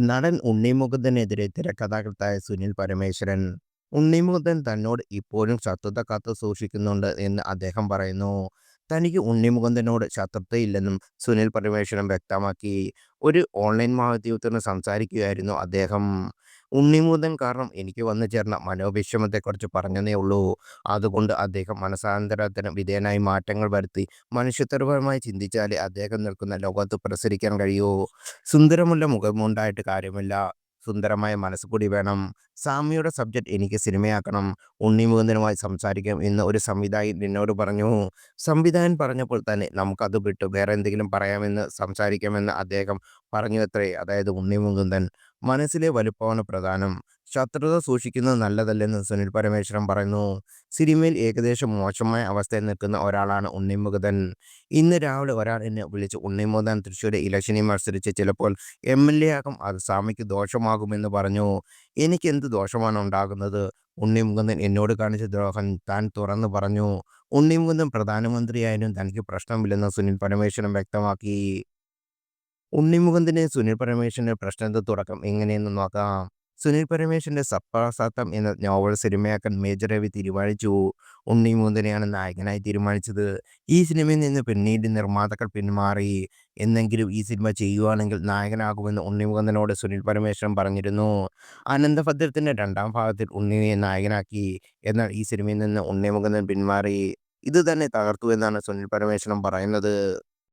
നടൻ ഉണ്ണിമുകുന്ദനെതിരെ തിരക്കഥാകൃത്തായ സുനിൽ പരമേശ്വരൻ ഉണ്ണിമുകുന്ദൻ തന്നോട് ഇപ്പോഴും ശത്രുത കാത്തു സൂക്ഷിക്കുന്നുണ്ട് എന്ന് അദ്ദേഹം പറയുന്നു. തനിക്ക് ഉണ്ണിമുകുന്ദനോട് ശത്രുതയില്ലെന്നും സുനിൽ പരമേശ്വരൻ വ്യക്തമാക്കി. ഒരു ഓൺലൈൻ മാധ്യമത്തിന് സംസാരിക്കുകയായിരുന്നു അദ്ദേഹം. ഉണ്ണിമുകുന്ദൻ കാരണം എനിക്ക് വന്നു ചേർന്ന മനോവിഷമത്തെക്കുറിച്ച് പറഞ്ഞതേ ഉള്ളൂ. അതുകൊണ്ട് അദ്ദേഹം മനസാന്തരത്തിന് വിധേയനായി മാറ്റങ്ങൾ വരുത്തി മനുഷ്യത്വപരമായി ചിന്തിച്ചാലേ അദ്ദേഹം നിൽക്കുന്ന ലോകത്ത് പ്രസരിക്കാൻ കഴിയൂ. സുന്ദരമുള്ള മുഖമുണ്ടായിട്ട് കാര്യമില്ല. സുന്ദരമായ മനസ്സുകൂടി വേണം. സാമിയുടെ സബ്ജക്റ്റ് എനിക്ക് സിനിമയാക്കണം. ഉണ്ണി മുകുന്ദനുമായി സംസാരിക്കാം എന്ന് ഒരു സംവിധായകൻ എന്നോട് പറഞ്ഞു. സംവിധായകൻ പറഞ്ഞപ്പോൾ തന്നെ നമുക്കത് വിട്ടു വേറെ എന്തെങ്കിലും പറയാമെന്ന് സംസാരിക്കാമെന്ന് അദ്ദേഹം പറഞ്ഞുവത്രേ അതായത് ഉണ്ണി മുകുന്ദൻ മനസ്സിലെ വലുപ്പമാണ് പ്രധാനം. ശത്രുത സൂക്ഷിക്കുന്നത് നല്ലതല്ലെന്ന് സുനിൽ പരമേശ്വരൻ പറയുന്നു. സിനിമയിൽ ഏകദേശം മോശമായ അവസ്ഥയിൽ നിൽക്കുന്ന ഒരാളാണ് ഉണ്ണിമുകുതൻ ഇന്ന് രാവിലെ ഒരാൾ എന്നെ വിളിച്ച് ഉണ്ണിമുകുതൻ തൃശ്ശൂരെ ഇലക്ഷനിൽ മത്സരിച്ച് ചിലപ്പോൾ എം എൽ എ ആകും അത് സാമിക്ക് ദോഷമാകുമെന്ന് പറഞ്ഞു. എനിക്ക് എന്ത് ദോഷമാണ് ഉണ്ടാകുന്നത്? ഉണ്ണിമുകുന്ദൻ എന്നോട് കാണിച്ച ദ്രോഹം താൻ തുറന്നു പറഞ്ഞു. ഉണ്ണിമുകുന്ദൻ പ്രധാനമന്ത്രിയായാലും തനിക്ക് പ്രശ്നമില്ലെന്ന് സുനിൽ പരമേശ്വരൻ വ്യക്തമാക്കി. ഉണ്ണിമുകുന്ദനെ സുനിൽ പരമേശ്വരന്റെ പ്രശ്നത്തെ തുടക്കം എങ്ങനെയെന്ന് നോക്കാം. സുനിൽ പരമേശ്വരന്റെ സപ്പാസാത്തം എന്ന നോവൽ സിനിമയാക്കാൻ മേജർ രവി തീരുമാനിച്ചു. ഉണ്ണി ഉണ്ണിമുകുന്ദനെയാണ് നായകനായി തീരുമാനിച്ചത്. ഈ സിനിമയിൽ നിന്ന് പിന്നീട് നിർമ്മാതാക്കൾ പിന്മാറി. എന്നെങ്കിലും ഈ സിനിമ ചെയ്യുവാണെങ്കിൽ നായകനാകുമെന്ന് ഉണ്ണിമുകുന്ദനോട് സുനിൽ പരമേശ്വരൻ പറഞ്ഞിരുന്നു. അനന്തഭദ്രത്തിന്റെ രണ്ടാം ഭാഗത്തിൽ ഉണ്ണിയെ നായകനാക്കി. എന്നാൽ ഈ സിനിമയിൽ നിന്ന് ഉണ്ണിമുകുന്ദൻ പിന്മാറി. ഇത് തന്നെ തകർത്തു എന്നാണ് സുനിൽ പരമേശ്വരൻ പറയുന്നത്.